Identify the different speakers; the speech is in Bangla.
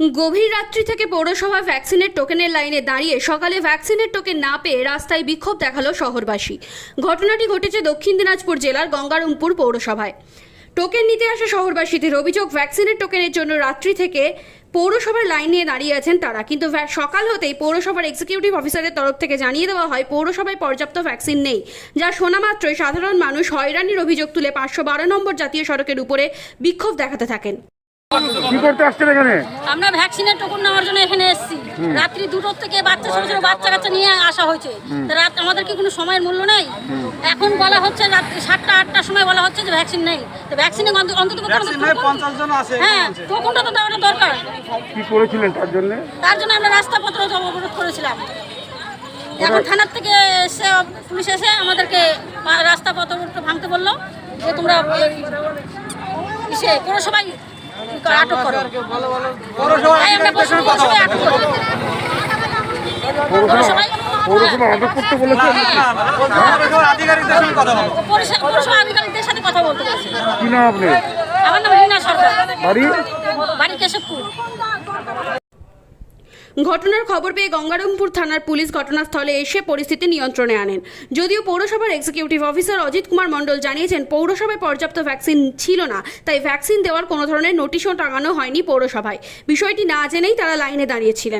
Speaker 1: গভীর রাত্রি থেকে পৌরসভা ভ্যাকসিনের টোকেনের লাইনে দাঁড়িয়ে সকালে ভ্যাকসিনের টোকেন না পেয়ে রাস্তায় বিক্ষোভ দেখাল শহরবাসী। ঘটনাটি ঘটেছে দক্ষিণ দিনাজপুর জেলার গঙ্গারামপুর পৌরসভায়। টোকেন নিতে আসা শহরবাসীদের অভিযোগ, ভ্যাকসিনের টোকেনের জন্য রাত্রি থেকে পৌরসভার লাইন নিয়ে দাঁড়িয়ে আছেন তারা। কিন্তু সকাল হতেই পৌরসভার এক্সিকিউটিভ অফিসারের তরফ থেকে জানিয়ে দেওয়া হয়, পৌরসভায় পর্যাপ্ত ভ্যাকসিন নেই, যা শোনা মাত্রই সাধারণ মানুষ হয়রানির অভিযোগ তুলে পাঁচশো বারো নম্বর জাতীয় সড়কের উপরে বিক্ষোভ দেখাতে থাকেন।
Speaker 2: কি করতে আসছেন এখানে?
Speaker 3: আমরা ভ্যাকসিনের টোকন নেওয়ার জন্য এখানে এসেছি। রাত্রি দুটোর থেকে বাচ্চা ছোট ছোট বাচ্চা কাচ্চা নিয়ে আসা হয়েছে। তো রাত আমাদের কি কোনো সময়ের মূল্য নেই? এখন বলা হচ্ছে রাত্রি সাতটা আটটার সময় বলা হচ্ছে যে ভ্যাকসিন নেই। তো ভ্যাকসিনে অন্তত হ্যাঁ টোকনটা তো দেওয়াটা দরকার।
Speaker 2: কি করেছিলেন তার জন্য?
Speaker 3: তার জন্য আমরা রাস্তাপত্র অবরোধ করেছিলাম। এখন থানার থেকে এসে পুলিশ এসে আমাদেরকে পা- রাস্তাপত্র ভাঙতে বলল যে তোমরা ইসে পৌরসভায় আটক করো।
Speaker 2: পৌরসভা আটক করতে বলেছে।
Speaker 4: আধিকারিকদের সঙ্গে কথা
Speaker 3: পৌরসভা পৌরসভা আধিকারিকদের সাথে কথা বলতে বলছি।
Speaker 2: কি নাম আপনি
Speaker 3: আমার নাম রীনা সরকার।
Speaker 2: বাড়ি?
Speaker 3: বাড়ি কেশবপুর।
Speaker 1: ঘটনার খবর পেয়ে গঙ্গারামপুর থানার পুলিশ ঘটনাস্থলে এসে পরিস্থিতি নিয়ন্ত্রণে আনেন। যদিও পৌরসভার এক্সিকিউটিভ অফিসার অজিত কুমার মণ্ডল জানিয়েছেন, পৌরসভায় পর্যাপ্ত ভ্যাকসিন ছিল না, তাই ভ্যাকসিন দেওয়ার কোনো ধরনের নোটিশও টাঙানো হয়নি পৌরসভায়। বিষয়টি না জেনেই তারা লাইনে দাঁড়িয়েছিলেন।